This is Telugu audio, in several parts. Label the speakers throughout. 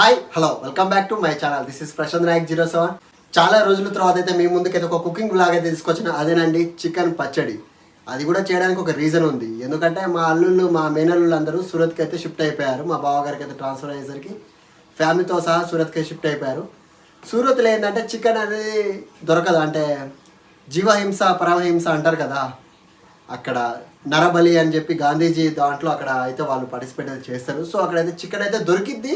Speaker 1: Hi hello welcome back to my channel this is Prashant Nayak zero seven చాలా రోజుల తర్వాత అయితే మీ ముందుకైతే ఒక కుకింగ్ బ్లాగ్ అయితే తీసుకొచ్చిన. అదేనండి చికెన్ పచ్చడి. అది కూడా చేయడానికి ఒక రీజన్ ఉంది. ఎందుకంటే మా అల్లుళ్ళు మా మేనల్లుళ్ళు అందరూ సూరత్కి అయితే షిఫ్ట్ అయిపోయారు. మా బావగారికి అయితే ట్రాన్స్ఫర్ అయ్యేసరికి ఫ్యామిలీతో సహా సూరత్కి షిఫ్ట్ అయిపోయారు. సూరత్లో ఏంటంటే చికెన్ అనేది దొరకదు. అంటే జీవహింస పరమహింస అంటారు కదా. అక్కడ నరబలి అని చెప్పి గాంధీజీ దాంట్లో అక్కడ అయితే వాళ్ళు పార్టిసిపేట్ అయితే చేస్తారు. సో అక్కడైతే చికెన్ అయితే దొరికిద్ది.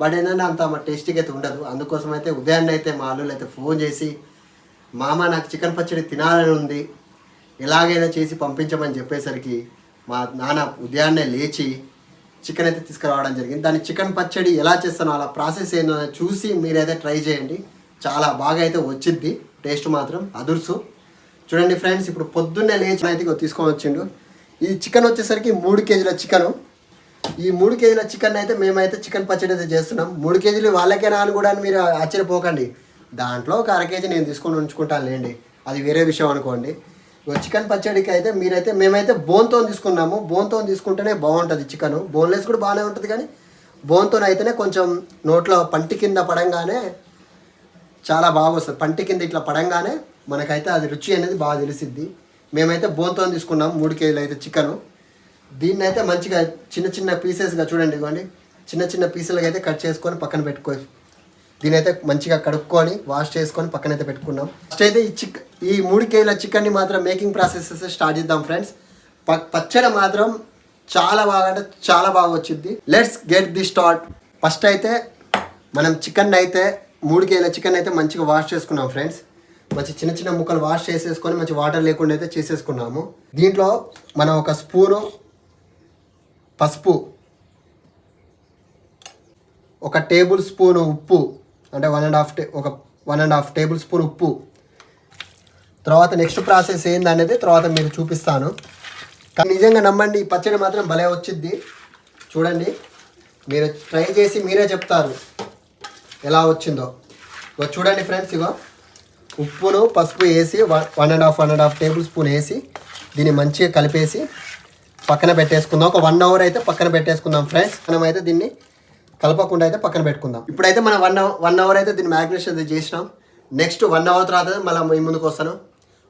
Speaker 1: బట్ ఏంటంటే అంత టేస్టీగా అయితే ఉండదు. అందుకోసం అయితే ఉదయాన్నే అయితే మా అల్లులు అయితే ఫోన్ చేసి మామ నాకు చికెన్ పచ్చడి తినాలని ఉంది. ఎలాగైనా చేసి పంపించమని చెప్పేసరికి మా నాన్న ఉదయాన్నే లేచి చికెన్ అయితే తీసుకురావడం జరిగింది. దాని చికెన్ పచ్చడి ఎలా చేస్తానో అలా ప్రాసెస్ ఏందో చూసి మీరైతే ట్రై చేయండి. చాలా బాగా అయితే వచ్చిద్ది. టేస్ట్ మాత్రం అదుర్సు. చూడండి ఫ్రెండ్స్ ఇప్పుడు పొద్దున్నే లేచి అయితే తీసుకొని వచ్చిండు. ఈ చికెన్ వచ్చేసరికి మూడు కేజీల చికెను. ఈ మూడు కేజీల చికెన్ అయితే మేమైతే చికెన్ పచ్చడి అయితే చేస్తున్నాం. మూడు కేజీలు వాళ్ళకేనా అని కూడా మీరు ఆశ్చర్యపోకండి. దాంట్లో ఒక అర కేజీ నేను తీసుకొని ఉంచుకుంటాను లేండి. అది వేరే విషయం అనుకోండి. చికెన్ పచ్చడికి అయితే మీరైతే మేమైతే బోన్తో తీసుకున్నాము. బోన్తో తీసుకుంటేనే బాగుంటుంది చికెన్. బోన్లెస్ కూడా బాగానే ఉంటుంది కానీ బోన్తో అయితేనే కొంచెం నోట్లో పంటి కింద పడంగానే చాలా బాగా వస్తుంది పంటి కింద ఇట్లా పడంగానే మనకైతే అది రుచి అనేది బాగా తెలిసిద్ది. మేమైతే బోన్తో తీసుకున్నాం. మూడు కేజీలు అయితే చికెను. దీన్ని అయితే మంచిగా చిన్న చిన్న పీసెస్గా చూడండి ఇవ్వండి చిన్న చిన్న పీసులుగా అయితే కట్ చేసుకొని పక్కన పెట్టుకో దీని అయితే మంచిగా కడుక్కొని వాష్ చేసుకొని పక్కన అయితే పెట్టుకున్నాం. ఫస్ట్ అయితే ఈ చిక్ ఈ మూడు కేజీల చికెన్ని మాత్రం మేకింగ్ ప్రాసెస్ స్టార్ట్ చేద్దాం ఫ్రెండ్స్. ప పచ్చడి మాత్రం చాలా బాగా అంటే చాలా బాగా వచ్చింది let's get the start first అయితే మనం చికెన్ అయితే మూడు కేజీల చికెన్ అయితే మంచిగా వాష్ చేసుకున్నాం ఫ్రెండ్స్. మంచి చిన్న చిన్న ముక్కలు వాష్ చేసేసుకొని మంచి వాటర్ లేకుండా అయితే చేసేసుకున్నాము. దీంట్లో మనం ఒక స్పూను పసుపు. ఒక టేబుల్ స్పూన్ ఉప్పు. అంటే వన్ అండ్ హాఫ్ టే ఒక one and half tablespoon ఉప్పు. తర్వాత నెక్స్ట్ ప్రాసెస్ ఏందనేది తర్వాత మీరు చూపిస్తాను. కానీ నిజంగా నమ్మండి ఈ పచ్చడి మాత్రం భలే వచ్చింది చూడండి. మీరు ట్రై చేసి మీరే చెప్తారు ఎలా వచ్చిందో. ఇగో చూడండి ఫ్రెండ్స్ ఇగో. ఉప్పును పసుపు వేసి one and half one and half tablespoon వేసి దీన్ని మంచిగా కలిపేసి పక్కన పెట్టేసుకుందాం. ఒక వన్ అవర్ అయితే పక్కన పెట్టేసుకుందాం ఫ్రెండ్స్ మనం అయితే దీన్ని కలపకుండా అయితే పక్కన పెట్టుకుందాం. ఇప్పుడైతే మనం వన్ అవర్ వన్ అవర్ అయితే దీన్ని మ్యాగ్నేషన్ అయితే చేసినాం. నెక్స్ట్ వన్ అవర్ తర్వాత మళ్ళీ మీ ముందుకు వస్తాను.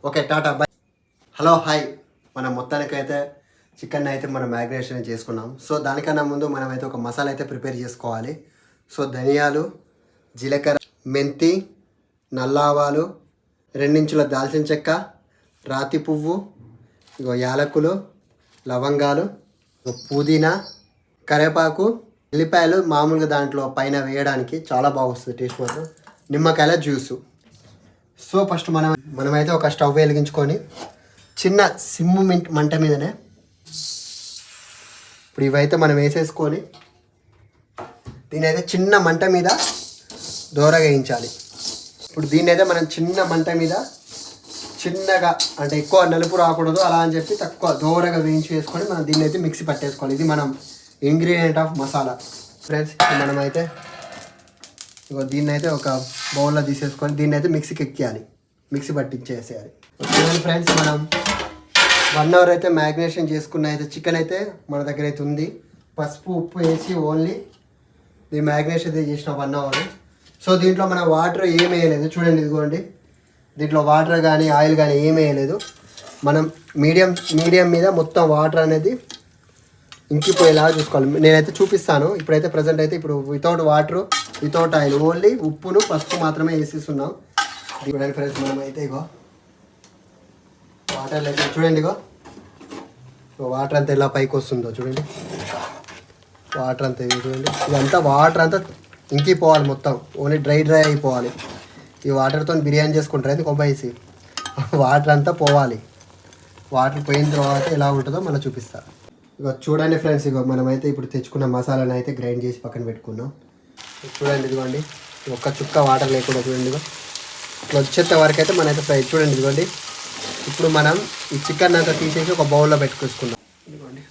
Speaker 1: Okay tata bye hello hi మనం మొత్తానికైతే చికెన్ అయితే మనం మ్యాగ్నేషన్ చేసుకున్నాం. సో దానికన్నా ముందు మనం అయితే ఒక మసాలా అయితే ప్రిపేర్ చేసుకోవాలి. సో ధనియాలు జీలకర్ర మెంతి నల్లావాలు రెండించుల దాల్చిన చెక్క రాతి పువ్వు ఇగో యాలకులు లవంగాలు పుదీనా కరివేపాకు ఎల్లిపాయలు మామూలుగా దాంట్లో పైన వేయడానికి చాలా బాగుస్తుంది టేస్ట్ మాత్రం. నిమ్మకాయల జ్యూసు. సో ఫస్ట్ మనం మనమైతే ఒక స్టవ్ వెలిగించుకొని చిన్న సిమ్ము మింట్ మంట మీదనే ఇప్పుడు ఇవైతే మనం వేసేసుకొని దీని అయితే చిన్న మంట మీద దోరగా వేయించాలి ఇప్పుడు దీన్ని అయితే మనం చిన్న మంట మీద చిన్నగా అంటే ఎక్కువ నలుపు రాకూడదు అలా అని చెప్పి తక్కువ దోరగా వేయించి వేసుకొని మనం దీన్ని అయితే మిక్సీ పట్టేసుకోవాలి. ఇది మనం ఇంగ్రీడియంట్ ఆఫ్ మసాలా ఫ్రెండ్స్ మనమైతే ఇగో దీన్ని అయితే ఒక బౌల్లో తీసేసుకొని దీన్ని అయితే మిక్సీకి ఎక్కియాలి. మిక్సీ పట్టించేసేయాలి. చూడండి ఫ్రెండ్స్ మనం వన్ అవర్ అయితే మ్యాగ్నేషన్ చేసుకున్న అయితే చికెన్ అయితే మన దగ్గర అయితే ఉంది. పసుపు ఉప్పు వేసి ఓన్లీ దీన్ని మ్యాగ్నేషన్ అయితే చేసిన వన్ అవర్. సో దీంట్లో మన వాటర్ ఏం వేయలేదు. చూడండి ఇదిగోండి. దీంట్లో వాటర్ కానీ ఆయిల్ కానీ ఏమీ వేయలేదు. మనం మీడియం మీడియం మీద మొత్తం వాటర్ అనేది ఇంకిపోయేలాగా చూసుకోవాలి. నేనైతే చూపిస్తాను. ఇప్పుడైతే ప్రజెంట్ అయితే ఇప్పుడు without water without oil only ఉప్పును పసుపు మాత్రమే వేసేస్తున్నాం. చూడండి ఫ్రెండ్స్ మనం అయితే ఇగో వాటర్ లేదు చూడండి ఇగో. వాటర్ అంతా ఎలా పైకి వస్తుందో చూడండి. వాటర్ అంతా ఇది చూడండి. ఇదంతా వాటర్ అంతా ఇంకిపోవాలి మొత్తం. ఓన్లీ డ్రై డ్రై అయిపోవాలి. ఈ వాటర్తో బిర్యానీ చేసుకుంటారు. అయితే కొబ్బరి వాటర్ అంతా పోవాలి. వాటర్ పోయిన తర్వాత ఎలా ఉంటుందో మళ్ళీ చూపిస్తా. ఇక చూడండి ఫ్రెండ్స్ ఇక మనమైతే ఇప్పుడు తెచ్చుకున్న మసాలాను అయితే గ్రైండ్ చేసి పక్కన పెట్టుకున్నాం. చూడండి ఇదిగోండి. ఒక్క చుక్క వాటర్ లేకుండా చూడండి ఇట్లా వచ్చేంత వరకు అయితే మనమైతే ఫ్రై చూడండి ఇదిగోండి. ఇప్పుడు మనం ఈ చికెన్ అంతా తీసేసి ఒక బౌల్లో పెట్టుకొసుకుందాం ఇదిగోండి.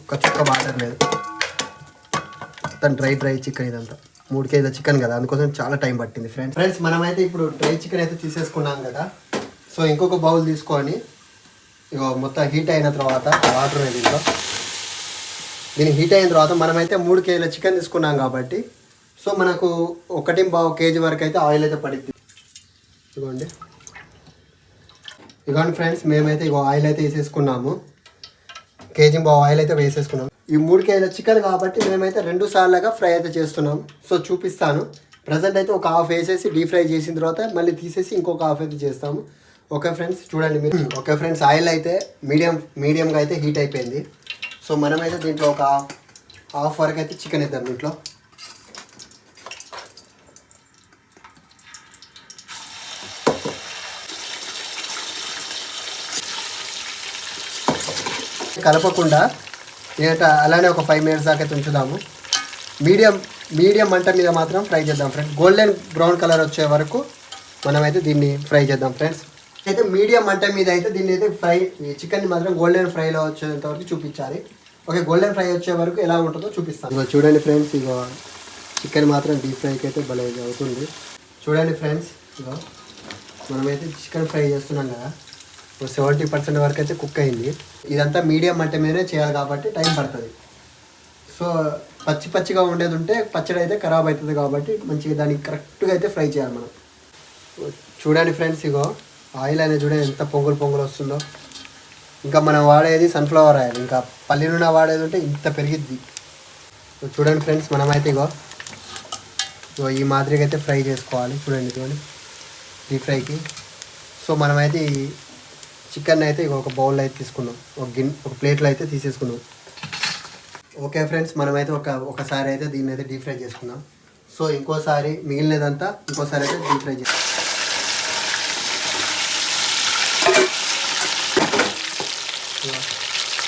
Speaker 1: ఒక్క చుక్క వాటర్ లేదు. మొత్తం డ్రై డ్రై చికెన్ ఇదంతా. మూడు కేజీల చికెన్ కదా అందుకోసం చాలా టైం పట్టింది ఫ్రెండ్స్. ఫ్రెండ్స్ మనమైతే ఇప్పుడు డ్రై చికెన్ అయితే తీసేసుకున్నాం కదా. సో ఇంకొక బౌల్ తీసుకొని ఇగో మొత్తం హీట్ అయిన తర్వాత వాటర్ అనేది దీని హీట్ అయిన తర్వాత మనమైతే మూడు కేజీల చికెన్ తీసుకున్నాం కాబట్టి సో మనకు ఒకటి బావు కేజీ వరకు అయితే ఆయిల్ అయితే పడుద్ది. ఇదిగోండి ఇదిగోండి ఫ్రెండ్స్ మేమైతే ఇగో ఆయిల్ అయితే వేసేసుకున్నాము కేజీ బావు ఆయిల్ అయితే వేసేసుకున్నాం. ఈ మూడు కేజీల చికెన్ కాబట్టి మేమైతే రెండు సార్లుగా ఫ్రై అయితే చేస్తున్నాం. సో చూపిస్తాను. ప్రజెంట్ అయితే ఒక హాఫ్ వేసేసి డీప్ ఫ్రై చేసిన తర్వాత మళ్ళీ తీసేసి ఇంకొక హాఫ్ అయితే చేస్తాము. ఓకే ఫ్రెండ్స్ చూడండి మీరు. ఓకే ఫ్రెండ్స్ ఆయిల్ అయితే మీడియం మీడియంగా అయితే హీట్ అయిపోయింది. సో మనమైతే దీంట్లో ఒక హాఫ్ వరకు అయితే చికెన్ ఇద్దాం దీంట్లో. కలపకుండా ఏంట అలానే ఒక ఫైవ్ మినిట్స్ దాకా అయితే ఉంచుదాము. మీడియం మీడియం మంట మీద మాత్రం ఫ్రై చేద్దాం ఫ్రెండ్స్ గోల్డెన్ బ్రౌన్ కలర్ వచ్చే వరకు మనమైతే దీన్ని ఫ్రై చేద్దాం ఫ్రెండ్స్ అయితే మీడియం మంట మీద అయితే దీన్ని అయితే ఫ్రై చికెన్ మాత్రం గోల్డెన్ ఫ్రైలో వచ్చేంత వరకు చూపించాలి. ఓకే గోల్డెన్ ఫ్రై వచ్చే వరకు ఎలా ఉంటుందో చూపిస్తాను ఇగో చూడండి ఫ్రెండ్స్ ఇగో చికెన్ మాత్రం డీప్ ఫ్రైకి అయితే భలే అవుతుంది. చూడండి ఫ్రెండ్స్ ఇగో మనమైతే చికెన్ ఫ్రై చేస్తున్నాం కదా. సెవెంటీ పర్సెంట్ వరకు అయితే కుక్ అయింది. ఇదంతా మీడియం మంట మీదనే చేయాలి కాబట్టి టైం పడుతుంది. సో పచ్చి పచ్చిగా ఉండేది ఉంటే పచ్చడి అయితే ఖరాబ్ అవుతుంది కాబట్టి మంచిగా దానికి కరెక్ట్గా అయితే ఫ్రై చేయాలి మనం. చూడండి ఫ్రెండ్స్ ఇగో ఆయిల్ అనేది చూడండి ఎంత పొంగులు పొంగులు వస్తుందో. ఇంకా మనం వాడేది సన్ఫ్లవర్ ఆయిల్ ఇంకా పల్లి నూనె వాడేది ఉంటే ఇంత పెరిగిద్ది. చూడండి ఫ్రెండ్స్ మనమైతే ఇగో ఇగో ఈ మాదిరిగా అయితే ఫ్రై చేసుకోవాలి. చూడండి చూడండి డీప్ ఫ్రైకి సో మనమైతే చికెన్ అయితే ఇగో ఒక బౌల్ అయితే తీసుకున్నాం. ఒక గిన్నె ఒక ప్లేట్లో అయితే తీసేసుకున్నాం. ఓకే ఫ్రెండ్స్ మనమైతే ఒక ఒకసారి అయితే దీన్ని అయితే డీప్ ఫ్రై చేసుకుందాం సో ఇంకోసారి మిగిలినదంతా ఇంకోసారి అయితే డీప్ ఫ్రై చేస్తాం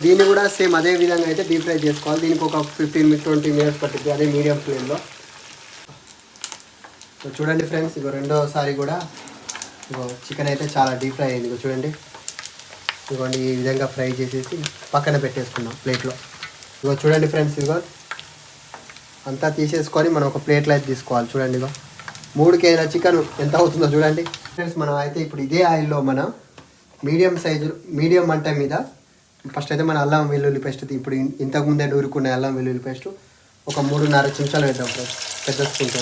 Speaker 1: దీన్ని కూడా సేమ్ అదే విధంగా అయితే డీప్ ఫ్రై చేసుకోవాలి. దీనికి ఒక ఫిఫ్టీన్ మినిట్ ట్వంటీ మినిట్స్ పట్టింది అదే మీడియం ఫ్లేమ్లో సో చూడండి ఫ్రెండ్స్ ఇగో రెండోసారి కూడా ఇగో చికెన్ అయితే చాలా డీప్ ఫ్రై అయింది. చూడండి. ఇదిగోండి ఈ విధంగా ఫ్రై చేసేసి పక్కన పెట్టేసుకున్నాం ప్లేట్లో. ఇగో చూడండి ఫ్రెండ్స్ ఇదిగో. అంతా తీసేసుకొని మనం ఒక ప్లేట్లో అయితే తీసుకోవాలి. చూడండి ఇగో మూడు కేజీల చికెన్ ఎంత అవుతుందో చూడండి. ఫ్రెండ్స్ మనం అయితే ఇప్పుడు ఇదే ఆయిల్లో మనం మీడియం సైజు మీడియం మంట మీద ఫస్ట్ అయితే మన అల్లం వెల్లుల్లి పేస్ట్ ఇప్పుడు ఇంతకుముందే నూరుకున్న అల్లం వెల్లుల్లి పేస్ట్ ఒక మూడున్నర చెంచాలు వేద్దాం ఫ్రెండ్స్. పెద్ద స్పూన్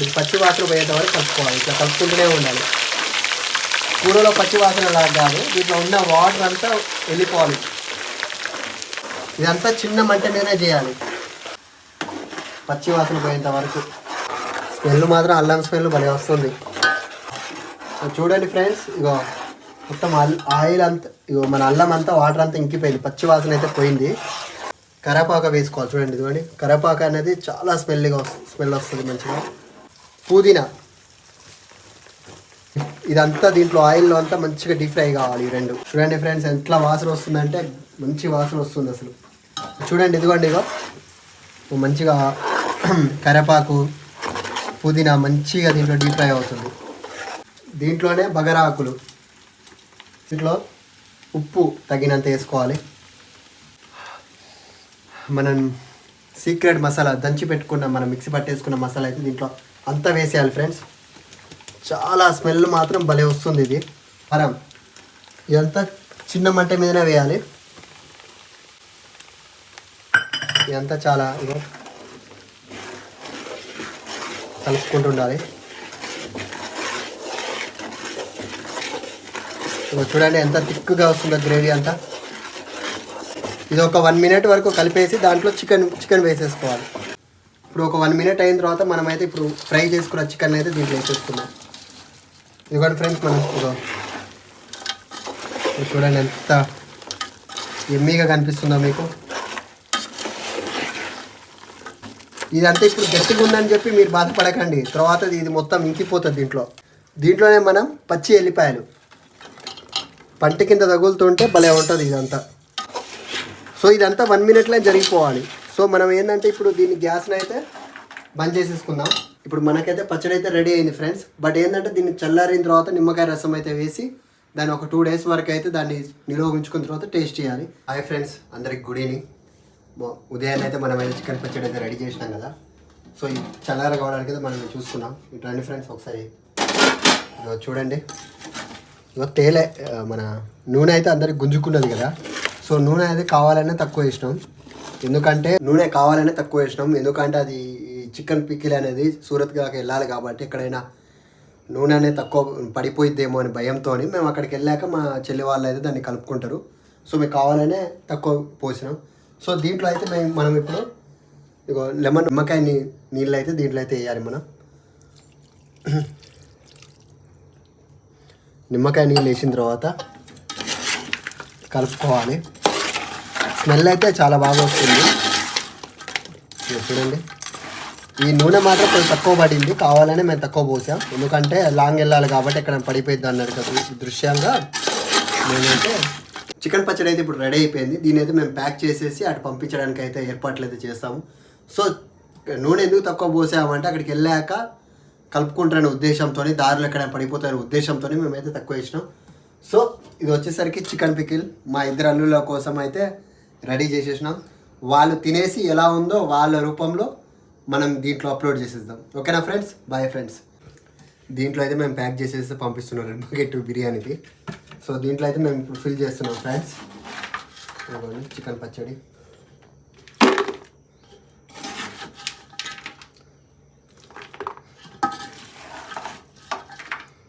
Speaker 1: ఇది పచ్చి వాసన పోయేంత వరకు కలుపుకోవాలి. ఇట్లా కలుపుకుంటూనే ఉండాలి. కూరలో పచ్చి వాసన లాగా కాదు. దీంట్లో ఉన్న వాటర్ అంతా వెళ్ళిపోవాలి. ఇదంతా చిన్న మంట మీదనే చేయాలి. పచ్చి వాసన పోయేంత వరకు. స్మెల్ మాత్రం అల్లం స్మెల్ భలే వస్తుంది. చూడండి ఫ్రెండ్స్ ఇగో మొత్తం అల్ ఆయిల్ అంతా ఇగో మన అల్లం అంతా వాటర్ అంతా ఇంకిపోయింది. పచ్చి వాసన అయితే పోయింది. కరాపాక వేసుకోవాలి. చూడండి ఇదిగోండి. కరేపాక అనేది చాలా స్మెల్గా స్మెల్ వస్తుంది మంచిగా. పుదీనా. ఇదంతా దీంట్లో ఆయిల్లో అంతా మంచిగా డీప్ ఫ్రై కావాలి ఈ రెండు. చూడండి ఫ్రెండ్స్ ఎట్లా వాసన వస్తుందంటే మంచి వాసన వస్తుంది అసలు. చూడండి ఇదిగోండి ఇగో. మంచిగా కరేపాకు పుదీనా మంచిగా దీంట్లో డీప్ ఫ్రై అవుతుంది. దీంట్లోనే బగరా ఆకులు దీంట్లో ఉప్పు తగినంత వేసుకోవాలి. మనం సీక్రెట్ మసాలా దంచి పెట్టుకున్న మనం మిక్సీ పట్టేసుకున్న మసాలా అయితే దీంట్లో అంతా వేసేయాలి ఫ్రెండ్స్ చాలా స్మెల్ మాత్రం భలే వస్తుంది ఇది. కారం ఇదంతా చిన్న మంట మీదనే వేయాలి. ఇదంతా చాలా కలుపుకుంటుండాలి కలుపుకుంటూ ఇగో చూడండి ఎంత థిక్గా వస్తుందో గ్రేవీ అంతా. ఇది ఒక వన్ మినిట్ వరకు కలిపేసి దాంట్లో చికెన్ చికెన్ వేసేసుకోవాలి. ఇప్పుడు ఒక వన్ మినిట్ అయిన తర్వాత మనమైతే ఇప్పుడు ఫ్రై చేసుకున్న చికెన్ అయితే దీంట్లో వేసేసుకున్నాం ఇదిగోండి ఫ్రెండ్స్ మనం ఇప్పుడు చూడండి ఎంత ఎమ్మీగా కనిపిస్తుందో మీకు. ఇదంతా ఇప్పుడు గట్టిగా ఉందని చెప్పి మీరు బాధపడకండి. తర్వాత ఇది మొత్తం ఇంకిపోతుంది దీంట్లో. దీంట్లోనే మనం పచ్చి ఎల్లిపాయలు. పంట కింద తగులుతుంటే భలే ఉంటుంది ఇదంతా. సో ఇదంతా వన్ మినిట్లో జరిగిపోవాలి. సో మనం ఏంటంటే ఇప్పుడు దీన్ని గ్యాస్ని అయితే బంద్ చేసేసుకుందాం. ఇప్పుడు మనకైతే పచ్చడి అయితే రెడీ అయింది ఫ్రెండ్స్ బట్ ఏంటంటే దీన్ని చల్లారిన తర్వాత నిమ్మకాయ రసం అయితే వేసి దాన్ని ఒక టూ డేస్ వరకు అయితే దాన్ని నిలువ ఉంచుకున్న తర్వాత టేస్ట్ చేయాలి. హాయ్ ఫ్రెండ్స్ అందరికి గుడ్ ఈవినింగ్ ఉదయాన్నే అయితే మనం అయితే చికెన్ పచ్చడి అయితే రెడీ చేసినాం కదా. సో ఈ చల్లార కావడానికి అయితే మనం చూసుకున్నాం ఇటు రండి ఫ్రెండ్స్ ఒకసారి చూడండి. ఇగో తేలే మన నూనె అయితే అందరికి గుంజుకున్నది కదా. సో నూనె అయితే కావాలనే తక్కువ ఇష్టం ఎందుకంటే నూనె కావాలనే తక్కువ వేసినాం. ఎందుకంటే అది చికెన్ పికిల్ అనేది సూరత్ దాకా వెళ్ళాలి కాబట్టి ఎక్కడైనా నూనె అనేది తక్కువ పడిపోయిద్దేమో అని భయంతో మేము అక్కడికి వెళ్ళాక మా చెల్లి వాళ్ళు అయితే దాన్ని కలుపుకుంటారు. సో మీకు కావాలనే తక్కువ పోసినాం. సో దీంట్లో అయితే మేము మనం ఇప్పుడు ఇగో లెమన్ నిమ్మకాయ నీ నీళ్ళు అయితే దీంట్లో అయితే వేయాలి మనం. నిమ్మకాయ నీళ్ళు వేసిన తర్వాత కలుపుకోవాలి. స్మెల్ అయితే చాలా బాగా వస్తుంది. చూడండి. ఈ నూనె మాత్రం కొంచెం తక్కువ పడింది. కావాలనే మేము తక్కువ పోసాం. ఎందుకంటే లాంగ్ వెళ్ళాలి కాబట్టి ఎక్కడ పడిపోయింది అన్నారు కదా దృశ్యంగా మేమైతే చికెన్ పచ్చడి అయితే ఇప్పుడు రెడీ అయిపోయింది. దీని అయితే మేము ప్యాక్ చేసేసి అటు పంపించడానికి అయితే ఏర్పాట్లు అయితే చేస్తాము. సో నూనె ఎందుకు తక్కువ పోసామంటే అక్కడికి వెళ్ళాక కలుపుకుంటారనే ఉద్దేశంతో దారిలో ఎక్కడ పడిపోతారనే ఉద్దేశంతో మేమైతే తక్కువ వేసినాం. సో ఇది వచ్చేసరికి చికెన్ పికిల్ మా ఇద్దరు అల్లుల కోసం అయితే రెడీ చేసేసినాం. వాళ్ళు తినేసి ఎలా ఉందో వాళ్ళ రూపంలో మనం దీంట్లో అప్లోడ్ చేసేద్దాం. ఓకేనా ఫ్రెండ్స్? Bye friends. దీంట్లో అయితే మేము ప్యాక్ చేసేసి పంపిస్తున్నాం రెడ్ బకెట్ బిర్యానీకి. సో దీంట్లో అయితే మేము ఇప్పుడు ఫిల్ చేస్తున్నాం ఫ్రెండ్స్. చికెన్ పచ్చడి.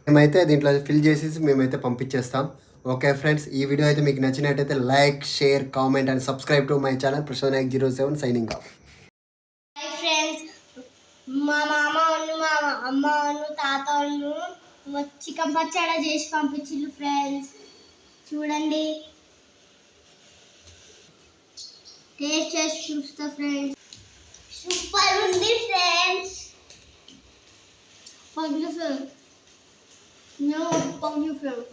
Speaker 1: మేమైతే దీంట్లో ఫిల్ చేసేసి మేమైతే పంపించేస్తాం. ఓకే ఫ్రెండ్స్ ఈ వీడియో అయితే మీకు నచ్చినట్టయితే like share comment and subscribe to my channel Prashant Nayak zero seven signing off
Speaker 2: friends మా మామ వాళ్ళు మా అమ్మ వాళ్ళు తాత వాళ్ళు చికెన్ పచ్చడి చేసి పంపించిండ్రు ఫ్రెండ్స్ చూడండి. టేస్ట్ చేసి చూస్తా ఫ్రెండ్స్ సూపర్ ఉంది ఫ్రెండ్స్ పగ్లు ఫ్రెండ్స్ నో పగ్లు ఫ్రెండ్స్